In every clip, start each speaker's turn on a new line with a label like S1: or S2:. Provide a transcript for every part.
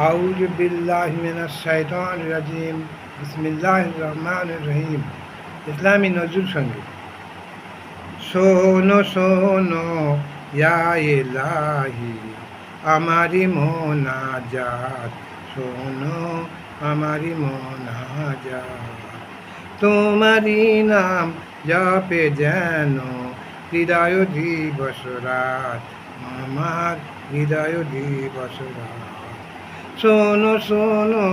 S1: আউযু বিল্লাহি মিনাশ শাইতানির রাজিম। বিসমিল্লাহির রহমানির রহিম। ইসলামী নজরুল সংগীত। শোনো শোনো ইলাহি, আমারি মোনাজাত। শোনো, আমারি মোনাজাত। তোমারি নাম জপে যেন হৃদয় দিবস রাত। আমার হৃদয় দিবস রাত। শোনো শোনো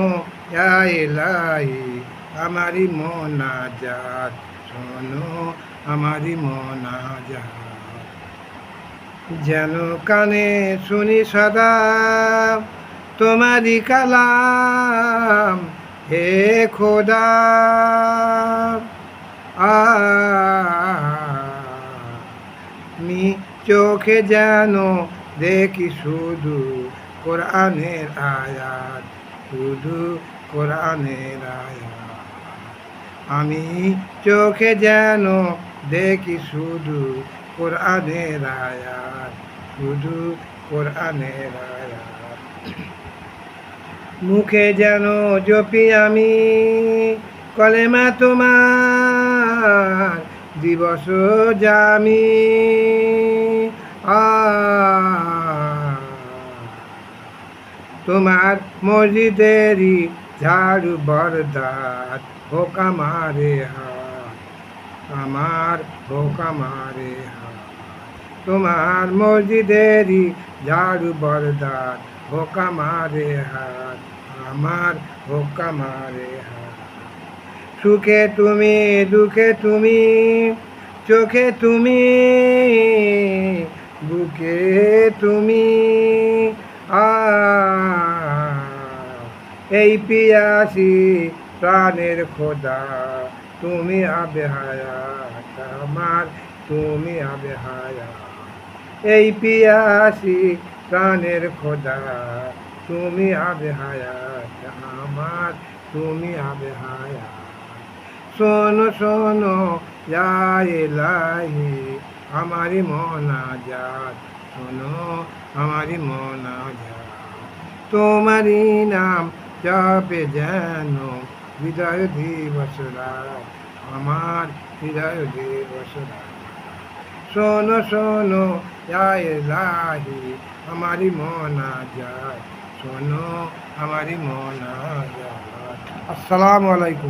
S1: ইলাহি আমারি মোনাজাত। শোনো আমারি মোনাজাত। যেন কানে শুনি সদা তোমারি কালাম, হে খোদা। আমি চোখে যেন দেখি শুধু কোরআনের আয়াত শুধু কোরআনের আয়াত আমি চোখে যেন দেখি শুধু কোরআনের আয়াত শুধু কোরআনের আয়াত মুখে যেন জপি আমি কলেমা তোমার, দিবস জামি। তোমার মসজিদেরই ঝাড়ু বরদাত হোক আমারে হাত। আমার হোক আমারে হাত। তোমার মসজিদেরই ঝাড়ু বরদাত হোক আমারে হাত। আমার হোক আমারে হাত। সুখে তুমি, দুঃখে তুমি, চোখে তুমি, বুকে তুমি এই পিয়াসি প্রাণের খোদা, তুমি আবে আমার তুমি আবে এই পিয়াসি প্রাণের খোদা, তুমি আবে আমার তুমি আবে শোনো শোনো লাহি আমারি মনা মনাজাত শোনো, আমারি মনাজাত তোমারি নাম জপে যেন হৃদয় দিবস আমার হৃদয় দিবস শোনো শোনো লাহি, আমারি মনাজাত শোনো, আমারি মনাজাত আসসালামু আলাইকুম।